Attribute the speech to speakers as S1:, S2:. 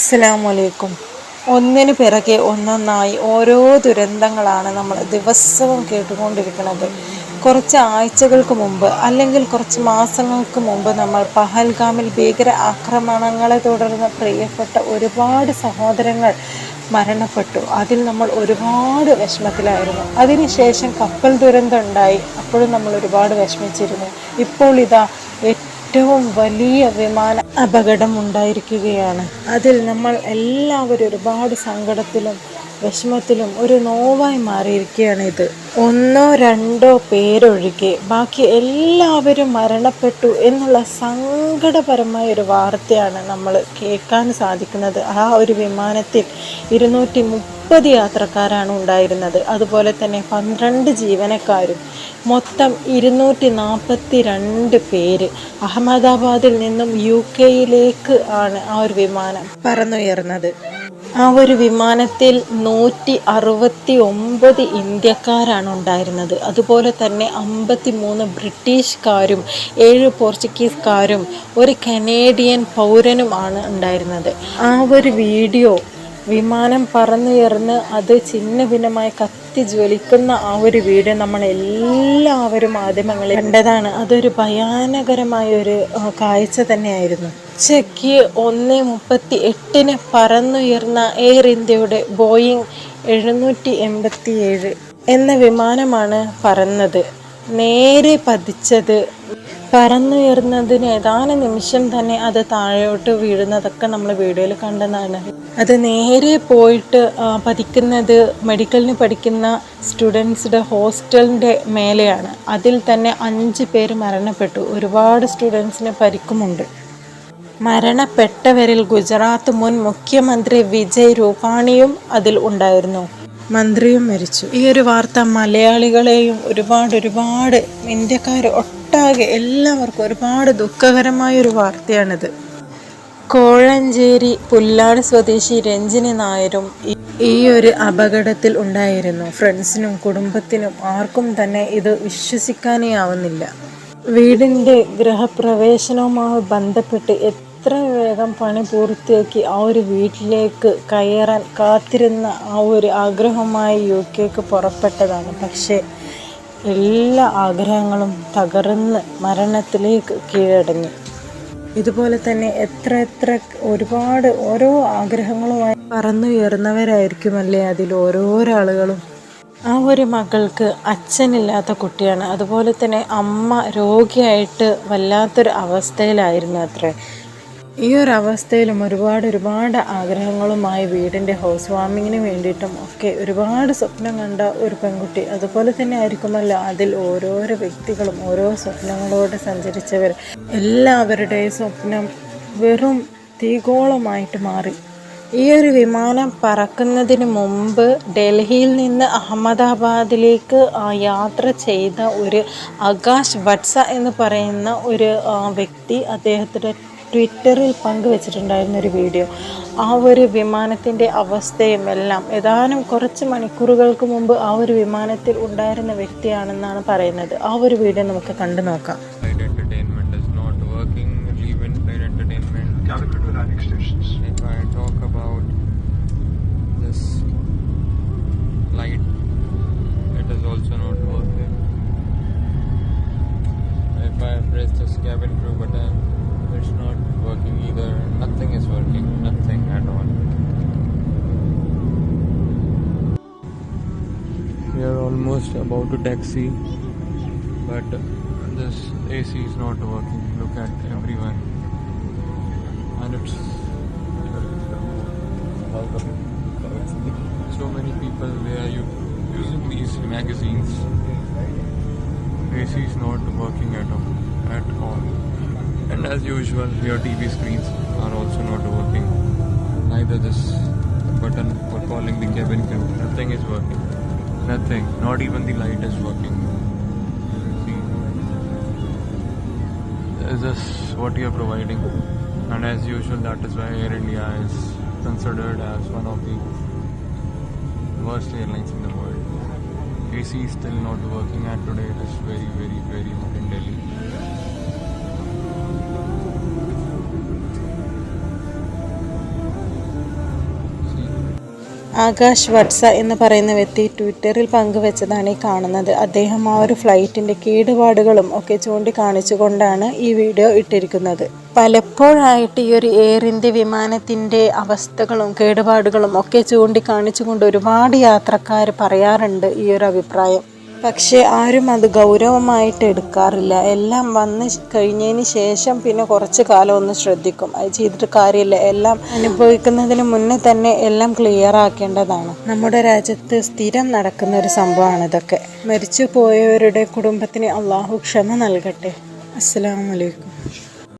S1: അസ്സലാമലൈക്കും. ഒന്നിനു പിറകെ ഒന്നൊന്നായി ഓരോ ദുരന്തങ്ങളാണ് നമ്മൾ ദിവസവും കേട്ടുകൊണ്ടിരിക്കുന്നത്. കുറച്ച് ആഴ്ചകൾക്ക് മുമ്പ് അല്ലെങ്കിൽ കുറച്ച് മാസങ്ങൾക്ക് മുമ്പ് നമ്മൾ പഹൽഗാമിൽ ഭീകര ആക്രമണങ്ങളെ തുടർന്ന് പ്രിയപ്പെട്ട ഒരുപാട് സഹോദരങ്ങൾ മരണപ്പെട്ടു. അതിൽ നമ്മൾ ഒരുപാട് വിഷമത്തിലായിരുന്നു. അതിനുശേഷം കപ്പൽ ദുരന്തം ഉണ്ടായി. അപ്പോഴും നമ്മൾ ഒരുപാട് വിഷമിച്ചിരുന്നു. ഇപ്പോൾ ഇതാ ഏറ്റവും വലിയ വിമാന അപകടം ഉണ്ടായിരിക്കുകയാണ് അതിൽ നമ്മൾ എല്ലാവരും ഒരുപാട് സങ്കടത്തിലും വിഷമത്തിലും ഒരു നോവായി മാറിയിരിക്കുകയാണ് ഇത്. ഒന്നോ രണ്ടോ പേരൊഴികെ ബാക്കി എല്ലാവരും മരണപ്പെട്ടു എന്നുള്ള സങ്കടപരമായ ഒരു വാർത്തയാണ് നമ്മൾ കേൾക്കാൻ സാധിക്കുന്നത്. ആ ഒരു വിമാനത്തിൽ ഇരുന്നൂറ്റി മുപ്പത് യാത്രക്കാരാണ് ഉണ്ടായിരുന്നത്. അതുപോലെ തന്നെ പന്ത്രണ്ട് ജീവനക്കാരും മൊത്തം ഇരുന്നൂറ്റി നാൽപ്പത്തി രണ്ട് പേര് അഹമ്മദാബാദിൽ നിന്നും യു കെയിലേക്ക് ആണ് ആ ഒരു വിമാനം പറന്നുയർന്നത്. ആ ഒരു വിമാനത്തിൽ നൂറ്റി അറുപത്തി ഒമ്പത് ഇന്ത്യക്കാരാണ് ഉണ്ടായിരുന്നത്. അതുപോലെ തന്നെ അമ്പത്തി മൂന്ന് ബ്രിട്ടീഷുകാരും ഏഴ് പോർച്ചുഗീസുകാരും ഒരു കനേഡിയൻ പൗരനുമാണ് ഉണ്ടായിരുന്നത്. ആ ഒരു വീഡിയോ വിമാനം പറന്നുയർന്ന് അത് ചിന്ന ഭിന്നമായി കത്തി ജ്വലിക്കുന്ന ആ ഒരു വീട് നമ്മൾ എല്ലാവരും മാധ്യമങ്ങളിൽ കണ്ടതാണ്. അതൊരു ഭയാനകരമായ ഒരു കാഴ്ച തന്നെയായിരുന്നു. ഉച്ചയ്ക്ക് ഒന്ന് മുപ്പത്തി എട്ടിന് പറന്നുയർന്ന എയർ ഇന്ത്യയുടെ ബോയിങ് എഴുന്നൂറ്റി എൺപത്തി ഏഴ് എന്ന വിമാനമാണ് പറന്നത്. നേരെ പതിച്ചത്. പറന്നുയർന്നതിന് ഏതാനും നിമിഷം തന്നെ അത് താഴോട്ട് വീഴുന്നതൊക്കെ നമ്മൾ വീഡിയോയിൽ കണ്ടതാണ്. അത് നേരെ പോയിട്ട് പതിക്കുന്നത് മെഡിക്കലിന് പഠിക്കുന്ന സ്റ്റുഡൻസിന്റെ ഹോസ്റ്റലിന്റെ മേലെയാണ്. അതിൽ തന്നെ അഞ്ച് പേര് മരണപ്പെട്ടു. ഒരുപാട് സ്റ്റുഡൻസിന് പരിക്കുമുണ്ട്. മരണപ്പെട്ടവരിൽ ഗുജറാത്ത് മുൻ മുഖ്യമന്ത്രി വിജയ് രൂപാണിയും അതിൽ ഉണ്ടായിരുന്നു. മന്ത്രിയും മരിച്ചു. ഈ ഒരു വാർത്ത മലയാളികളെയും ഒരുപാട് ഒരുപാട് ഇന്ത്യക്കാർ ഒട്ടാകെ എല്ലാവർക്കും ഒരുപാട് ദുഃഖകരമായ ഒരു വാർത്തയാണിത്. കോഴഞ്ചേരി പുല്ലാട് സ്വദേശി രഞ്ജിനി നായരും ഈ- ഒരു അപകടത്തിൽ ഉണ്ടായിരുന്നു. ഫ്രണ്ട്സിനും കുടുംബത്തിനും ആർക്കും തന്നെ ഇത് വിശ്വസിക്കാനേ ആവുന്നില്ല. വീടിന്റെ ഗൃഹപ്രവേശനവുമായി ബന്ധപ്പെട്ട് എത്ര വേഗം പണി പൂർത്തിയാക്കി ആ ഒരു വീട്ടിലേക്ക് കയറാൻ കാത്തിരുന്ന ആ ഒരു ആഗ്രഹമായി യു കെക്ക് പുറപ്പെട്ടതാണ്. പക്ഷേ എല്ലാ ആഗ്രഹങ്ങളും തകർന്ന് മരണത്തിലേക്ക് കീഴടങ്ങി. ഇതുപോലെ തന്നെ എത്ര എത്ര ഒരുപാട് ഓരോ ആഗ്രഹങ്ങളുമായി പറന്നുയർന്നവരായിരിക്കുമല്ലേ അതിൽ ഓരോരാളുകളും ആ ഒരു മകൾക്ക് അച്ഛനില്ലാത്ത കുട്ടിയാണ്. അതുപോലെ തന്നെ അമ്മ രോഗിയായിട്ട് വല്ലാത്തൊരു അവസ്ഥയിലായിരുന്നു അത്രേ. ഈ ഒരു അവസ്ഥയിലും ഒരുപാട് ഒരുപാട് ആഗ്രഹങ്ങളുമായി വീടിന്റെ ഹൗസ് വാമിങ്ങിന് വേണ്ടിയിട്ടും ഒക്കെ ഒരുപാട് സ്വപ്നം കണ്ട ഒരു പെൺകുട്ടി. അതുപോലെ തന്നെ ആയിരിക്കുമല്ലോ അതിൽ ഓരോരോ വ്യക്തികളും ഓരോ സ്വപ്നങ്ങളോട് സഞ്ചരിച്ചവർ. എല്ലാവരുടെയും സ്വപ്നം വെറും തീഗോളമായിട്ട് മാറി. ഈ ഒരു വിമാനം പറക്കുന്നതിന് മുമ്പ് ഡൽഹിയിൽ നിന്ന് അഹമ്മദാബാദിലേക്ക് യാത്ര ചെയ്ത ഒരു ആകാശ് വത്സ എന്ന് പറയുന്ന ഒരു വ്യക്തി അദ്ദേഹത്തിന്റെ ട്വിറ്ററിൽ പങ്കുവച്ചിട്ടുണ്ടായിരുന്ന ഒരു വീഡിയോ ആ ഒരു വിമാനത്തിന്റെ അവസ്ഥയും എല്ലാം ഏതാനും കുറച്ച് മണിക്കൂറുകൾക്ക് മുമ്പ് ആ ഒരു വിമാനത്തിൽ ഉണ്ടായിരുന്ന വ്യക്തിയാണെന്നാണ് പറയുന്നത്. ആ ഒരു വീഡിയോ നമുക്ക് കണ്ടു നോക്കാം.
S2: It's not working either. Nothing is working. Nothing at all. We are almost about to taxi, but this AC is not working. Look at everyone, and it's so many people. They are using these magazines. AC is not working at all, at all. And as usual, your TV screens are also not working. Neither this button for calling the cabin crew. Nothing is working. Nothing. Not even the light is working. See, is this what you are providing? And as usual, that is why Air India is considered as one of the worst airlines in the world. AC is still not working, and today it is very, very, very hot in Delhi.
S1: Akash വത്സ എന്ന് പറയുന്ന വ്യക്തി ട്വിറ്ററിൽ പങ്കുവെച്ചതാണ് ഈ കാണുന്നത്. അദ്ദേഹം ആ ഒരു ഫ്ലൈറ്റിന്റെ കേടുപാടുകളും ഒക്കെ ചൂണ്ടിക്കാണിച്ചുകൊണ്ടാണ് ഈ വീഡിയോ ഇട്ടിരിക്കുന്നത്. പലപ്പോഴായിട്ട് ഈ ഒരു എയർ ഇന്ത്യ വിമാനത്തിന്റെ അവസ്ഥകളും കേടുപാടുകളും ഒക്കെ ചൂണ്ടിക്കാണിച്ചുകൊണ്ട് ഒരുപാട് യാത്രക്കാർ പറയാറുണ്ട് ഈ ഒരു അഭിപ്രായം. പക്ഷേ ആരും അത് ഗൗരവമായിട്ട് എടുക്കാറില്ല. എല്ലാം വന്ന് കഴിഞ്ഞതിന് ശേഷം പിന്നെ കുറച്ച് കാലം ഒന്ന് ശ്രദ്ധിക്കും. അത് ചെയ്തിട്ട് കാര്യമില്ല. എല്ലാം അനുഭവിക്കുന്നതിന് മുന്നേ തന്നെ എല്ലാം ക്ലിയർ ആക്കേണ്ടതാണ്. നമ്മുടെ രാജ്യത്ത് സ്ഥിരം നടക്കുന്ന ഒരു സംഭവമാണ് ഇതൊക്കെ. മരിച്ചു പോയവരുടെ കുടുംബത്തിന് അള്ളാഹു ക്ഷമ നൽകട്ടെ. അസ്സാം അലൈക്കും.